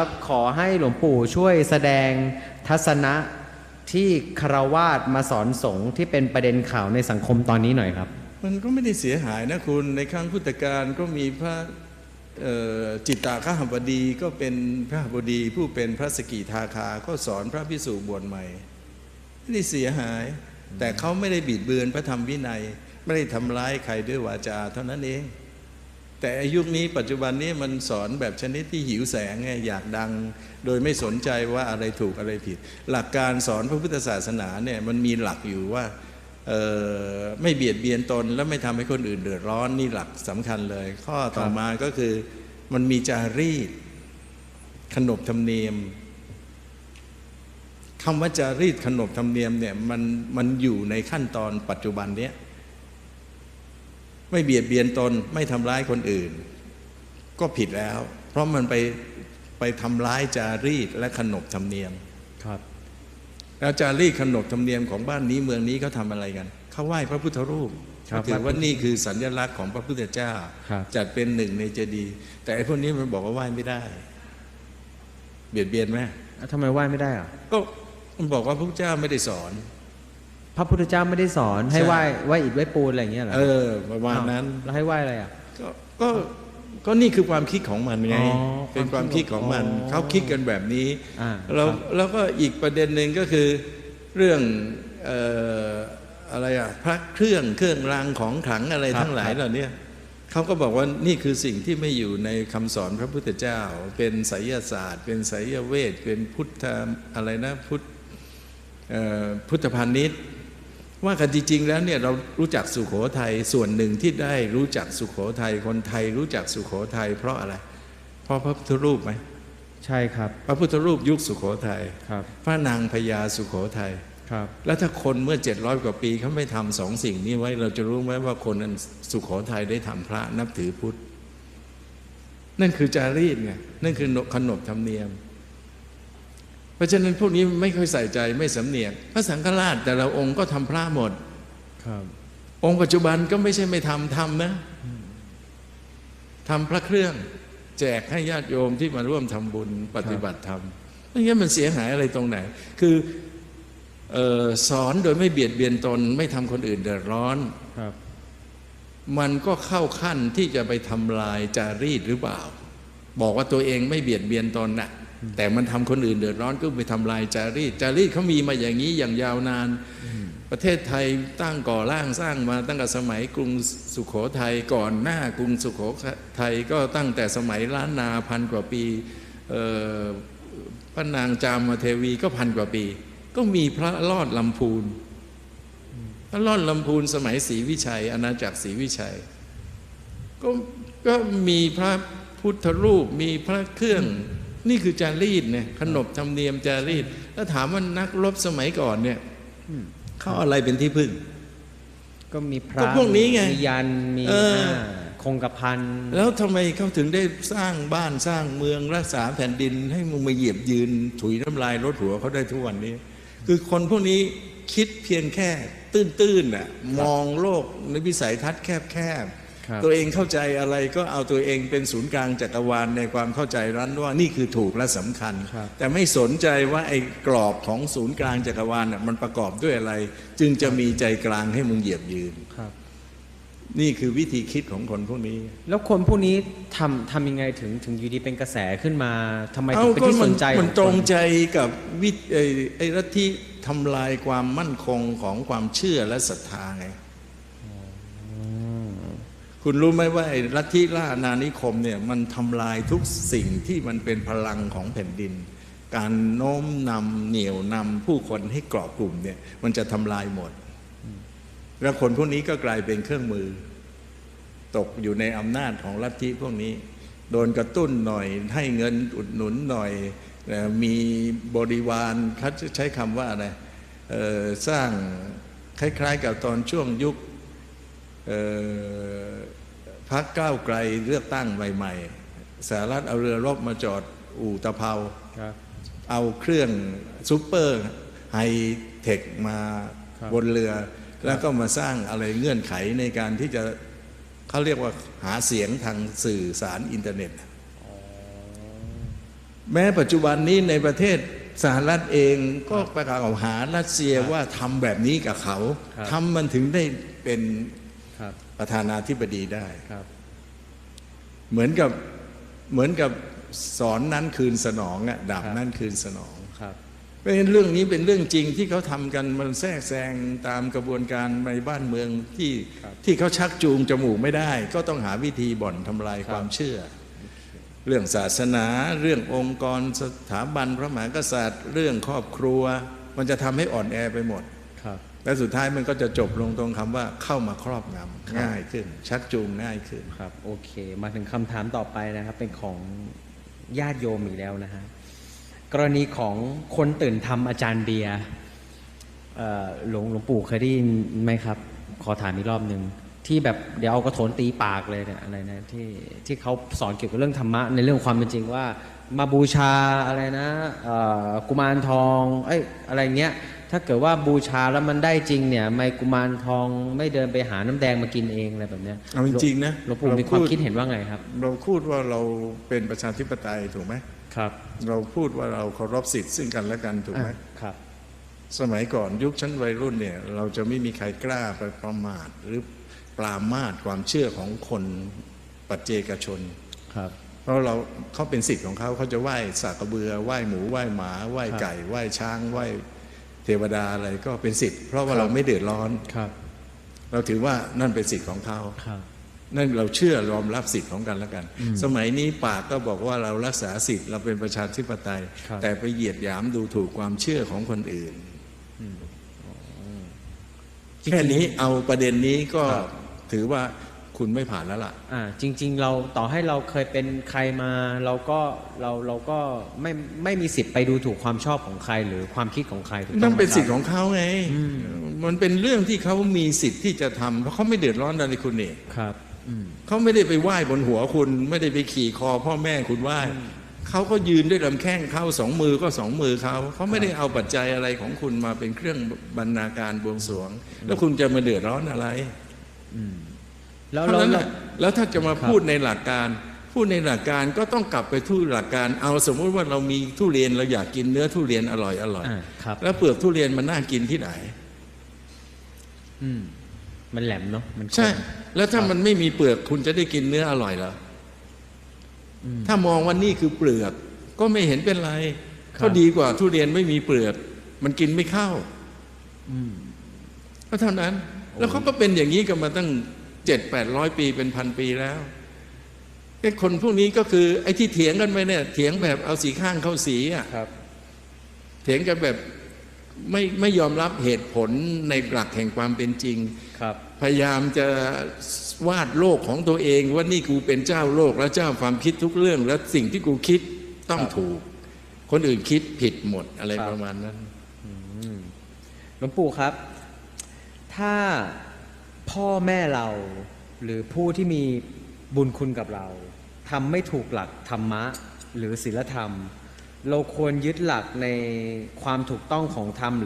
ครับขอให้หลวงปู่ช่วยแสดงทัศนะที่คารวาสมาสอนสงฆ์ที่เป็นประเด็นข่าวในสังคมตอนนี้หน่อยครับ มันก็ไม่ได้เสียหายนะคุณในครั้งพุทธกาลก็มีพระจิตตาขหบดีก็เป็นพระบดีผู้เป็นพระสกิทาคาก็สอนพระพิสุบวชใหม่ไม่ได้เสียหาย แต่เขาไม่ได้บิดเบือนพระธรรมวินัย ไม่ได้ทำร้ายใครด้วยวาจาเท่านั้นเอง แต่ยุคนี้ปัจจุบันนี้มันสอนแบบชนิดที่หิวแสงไงอยากดัง โดยไม่สนใจว่าอะไรถูกอะไรผิด หลักการสอนพระพุทธศาสนาเนี่ยมันมีหลักอยู่ว่าไม่เบียดเบียนตนและไม่ทำให้คนอื่นเดือดร้อนนี่หลักสำคัญเลย ข้อต่อมาก็คือมันมีจารีตขนบธรรมเนียมคำว่าจารีตขนบธรรมเนียมเนี่ยมันมันอยู่ในขั้นตอนปัจจุบันเนี้ย ไม่เบียดเบียนตนไม่ทำร้ายคนอื่น ก็ผิดแล้ว เพราะมันไปไปทำร้ายจารีตและขนบธรรมเนียมครับแล้วจารีตขนบธรรมเนียมของบ้านนี้เมืองนี้เขาทำอะไรกันเขาไหว้พระพุทธรูปครับเขาถือว่านี่คือสัญลักษณ์ของพระพุทธเจ้าครับจัดเป็นหนึ่งในเจดีย์แต่ไอ้พวกนี้มันบอกว่าไหว้ไม่ได้ เบียดเบียนไหมอะทำไมไหว้ไม่ได้อะก็มันบอกว่าพระพุทธเจ้าไม่ได้สอน พระพุทธเจ้าไม่ได้สอนให้ใช่ไหว้ไหว้อิฐไหว้ปูนอะไรอย่างเงี้ยเหรอเออประมาณนั้นอ้าวแล้วให้ไหว้อะไรอะก็ก็ก็นี่คือความคิดของมันไงอ๋อเป็นความคิดของมันอ๋อเขาคิดกันแบบนี้อ่าแล้วครับแล้วก็อีกประเด็นหนึ่งก็คือเรื่องเอ่ออะไรอะพระเครื่องเครื่องรางของขลังอะไรทั้งหลายเหล่านี้เขาก็บอกว่านี่คือสิ่งที่ไม่อยู่ในคำสอนพระพุทธเจ้า เป็นไสยศาสตร์ เป็นไสยเวทเป็นพุทธอะไรนะพุทธเอ่อพุทธพาณิชย์ ว่ากันจริงๆแล้วเนี่ยเรารู้จักสุโขทัยส่วนหนึ่งที่ได้รู้จักสุโขทัยคนไทยรู้จักสุโขทัยเพราะอะไร เพราะพระพุทธรูปไหมใช่ครับ พระพุทธรูปยุคสุโขทัยครับ พระนางพญาสุโขทัยครับ แล้วถ้าคนเมื่อ 700 กว่าปีเขาไม่ทำสองสิ่งนี้ไว้ เราจะรู้ไหมว่าคนนั้นสุโขทัยได้ทำพระนับถือพุทธ นั่นคือจารีตไงนั่นคือขนบธรรมเนียม เพราะฉะนั้นพวกนี้ไม่ค่อยใส่ใจไม่สำเนียกพระสังฆราชแต่ละองค์ก็ทำพระหมดครับองค์ปัจจุบันก็ไม่ใช่ไม่ทำทำนะทำพระเครื่อง แจกให้ญาติโยมที่มาร่วมทำบุญปฏิบัติธรรมไม่งั้นมันเสียหายอะไรตรงไหน คือเออสอนโดยไม่เบียดเบียนตน ไม่ทำคนอื่นเดือดร้อนครับมันก็เข้าขั้นที่จะไปทำลายจารีตหรือเปล่า บอกว่าตัวเองไม่เบียดเบียนตนน่ะ แต่มันทำคนอื่นเดือดร้อนก็ไปทำลายจารีตจารีตเขามีมาอย่างนี้อย่างยาวนาน ประเทศไทยตั้งก่อร่างสร้างมาตั้งแต่สมัยกรุงสุขโขทัยก่อนหน้ากรุงสุขโขทัยก็ตั้งแต่สมัยล้านนาพันกว่าปีเอ่อพระนางจามเทวีก็พันกว่าปี ก็มีพระลอดลำพูนพระลอดลำพูนสมัยศรีวิชัย อาณาจักรศรีวิชัย ก็ก็มีพระพุทธรูปมีพระเครื่อง นี่คือจารีตเนี่ยขนบธรรมเนียมจารีตแล้วถามว่านักรบสมัยก่อนเนี่ยเขาเอาอะไรเป็นที่พึ่ง ก็มีพก็ระพวกนี้ไงมียันมีเออาคงกระพันแล้วทำไมเขาถึงได้สร้างบ้านสร้างเมืองรักษาแผ่นดิน ให้มึงมาเหยียบยืน ถุยน้ำลายรถหัวเขาได้ทุกวันนี้ คือคนพวกนี้คิดเพียงแค่ตื้นๆน่ะมองโลกในวิสัยทัศน์แคบครับๆ ตัวเองเข้าใจอะไรก็เอาตัวเองเป็นศูนย์กลางจักรวาลในความเข้าใจนั้นว่านี่คือถูกและสำคัญครับแต่ไม่สนใจว่าไอ้กรอบของศูนย์กลางจักรวาลน่ะมันประกอบด้วยอะไร จึงจะมีใจกลางให้มึงเหยียบยืนครับ นี่คือวิธีคิดของคนพวกนี้ แล้วคนพวกนี้ทำทำยังไงถึงถึงอยู่ดีเป็นกระแสขึ้นมาทำไมถึเอางเป็นก็ที่สมันนใจมันขอตรงคนใจกับวิไอ้ไอ้ลัทธิทำลายความมั่นคงของความเชื่อและศรัทธาไง คุณรู้ไหมว่าไอ้ลัทธิล่าอานิคมเนี่ยมันทำลายทุกสิ่งที่มันเป็นพลังของแผ่นดิน การโน้มนำเหนี่ยวนำผู้คนให้เกราะกลุ่มเนี่ยมันจะทำลายหมด แล้วคนพวกนี้ก็กลายเป็นเครื่องมือ ตกอยู่ในอำนาจของลัทธิพวกนี้ โดนกระตุ้นหน่อยให้เงินอุดหนุนหน่อยมีบริวารเขาใช้คำว่าอะไรสร้างคล้าย ๆ กับตอนช่วงยุค พักก้าวไกลเลือกตั้งใหม่ๆสหรัฐเอาเรือรบมาจอดอู่ตะเภาครับเอาเครื่องซูเปอร์ไฮเทคมาครับบนเรือ แล้วก็มาสร้างอะไรเงื่อนไขในการที่จะเขาเรียกว่าหาเสียงทางสื่อสารอินเทอร์เน็ต แม้ปัจจุบันนี้ในประเทศสหรัฐเองก็ประกล่าวหารัสเซียว่าทำแบบนี้กับเขาครับทำมันถึงได้เป็นครับ ประธานาธิบดีได้ครับเหมือนกับเหมือนกับสอนนั้นคืนสนองอะดาบครับนั้นคืนสนองครับเพราะฉะนั้นเรื่องนี้เป็นเรื่องจริงที่เขาทำกันมันแทรกแซงตามกระบวนการในบ้านเมืองที่ครับที่เขาชักจูงจมูกไม่ได้ ก็ต้องหาวิธีบ่อนทำลายครับความเชื่อ เรื่องศาสนา เรื่ององค์กรสถาบันพระมหากษัตริย์ เรื่องครอบครัว มันจะทำให้อ่อนแอไปหมดครับ และสุดท้ายมันก็จะจบลงตรงคำว่าเข้ามาครอบงำง่ายขึ้น ชักจูงง่ายขึ้นครับ โอเค มาถึงคำถามต่อไปนะครับ เป็นของญาติโยมอีกแล้วนะฮะกรณีของคนตื่นทำอาจารย์เบียร์เอ่อหลวงหลวงปู่เคยได้ยินไหมครับ ขอถามอีกรอบหนึ่งที่แบบเดี๋ยวเอากระโถนตีปากเลยเนี่ยอะไรนะที่ที่เขาสอนเกี่ยวกับเรื่องธรรมะในเรื่องความเป็นจริงว่า มาบูชาอะไรนะเอ่อกุมารทองเอ้ยอะไรเงี้ย ถ้าเกิดว่าบูชาแล้วมันได้จริงเนี่ย ไม่กุมารทองไม่เดินไปหาน้ำแดงมากินเองอะไรแบบเนี้ยเอาจริงๆนะหลวงปู่เรามีความพูดคิดเห็นว่าไงครับ เราพูดว่าเราเป็นประชาธิปไตยถูกไหมครับ เราพูดว่าเราเคารพสิทธิ์ซึ่งกันและกันถูกไหมอะครับ สมัยก่อนยุคชั้นวัยรุ่นเนี่ย เราจะไม่มีใครกล้าไปประมาทหรือปรามาทความเชื่อของคนปัจเจกชนครับเพราะเราเขาเป็นสิทธิ์ของเขาเขาจะไหว้สากกระเบือไหว้หมูไหว้หมาไหว้ไก่ไหว้ช้างไหว้ เทวดาอะไรก็เป็นสิทธิ์เพราะว่าเราไม่เดือดร้อนครับ เราถือว่านั่นเป็นสิทธิ์ของเขาครับนั่นเราเชื่อยอมรับสิทธิ์ของกันและกัน สมัยนี้ปากก็บอกว่าเรารักษาสิทธิ์เราเป็นประชาธิปไตยครับแต่ไปเหยียดหยามดูถูกความเชื่อของคนอื่นแค่นี้เอาประเด็นนี้ก็ครับถือว่า คุณไม่ผ่านแล้วล่ะ อ่าจริง ๆ เราต่อให้เราเคยเป็นใครมา เราก็เราเราก็ไม่ไม่มีสิทธิ์ไปดูถูกความชอบของใครหรือความคิดของใครถูกต้นั่องนไหมเป็นสิทธิ์คขรับองเขาไง มันเป็นเรื่องที่เขามีสิทธิ์ที่จะทำเพราะเขาไม่เดือดร้อนอะไรคุณนี่ครับอืมเขาไม่ได้ไปไหว้บนหัวคุณ ไม่ได้ไปขี่คอพ่อแม่คุณไหว้เขาก็ยืนด้วยลำแข้งเขาสองมือก็สองมือเขาเขาไม่ได้เอาปัจจัยอะไรของคุณมาเป็นเครื่องบรรณาการบวงสรวง แล้วคุณจะมาเดือดร้อนอะไร แล้วเพราะเราฉะนั้นเราน่ะแล้วถ้าจะมาครับพูดในหลักการ พูดในหลักการก็ต้องกลับไปที่หลักการ เอาสมมุติว่าเรามีทุเรียนเราอยากกินเนื้อทุเรียนอร่อยอร่อยอ่าครับแล้วเปลือกทุเรียนมันน่ากินที่ไหน อืมมันแหลมเนาะมันคมใช่ แล้วถ้ามันไม่มีเปลือกคุณจะได้กินเนื้ออร่อยเหรออถ้ามองว่านี่คือเปลือก ก็ไม่เห็นเป็นไรครับก็ดีกว่าทุเรียนไม่มีเปลือก มันกินไม่เข้าอืมก็เท่านั้น แล้วเขาก็เป็นอย่างนี้กันมาตั้ง เจ็ดแปดร้อยปีเป็นพันปีแล้วไอ้คนพวกนี้ก็คือไอ้ที่เถียงกันไปเนี่ย เถียงแบบเอาสีข้างเข้าสีอะครับเถียงกันแบบไม่ไม่ยอมรับเหตุผลในหลักแห่งความเป็นจริงครับ พยายามจะวาดโลกของตัวเองว่านี่กูเป็นเจ้าโลกและเจ้าความคิดทุกเรื่อง และสิ่งที่กูคิดต้องครับถูก คนอื่นคิดผิดหมดอะไรครับประมาณนั้นหลวงปู่ครับ ถ้า พ่อแม่เรา หรือผู้ที่มีบุญคุณกับเราทำไม่ถูกหลักธรรมะหรือศีลธรรม เราควรยึดหลักในความถูกต้องของธรรมหรือ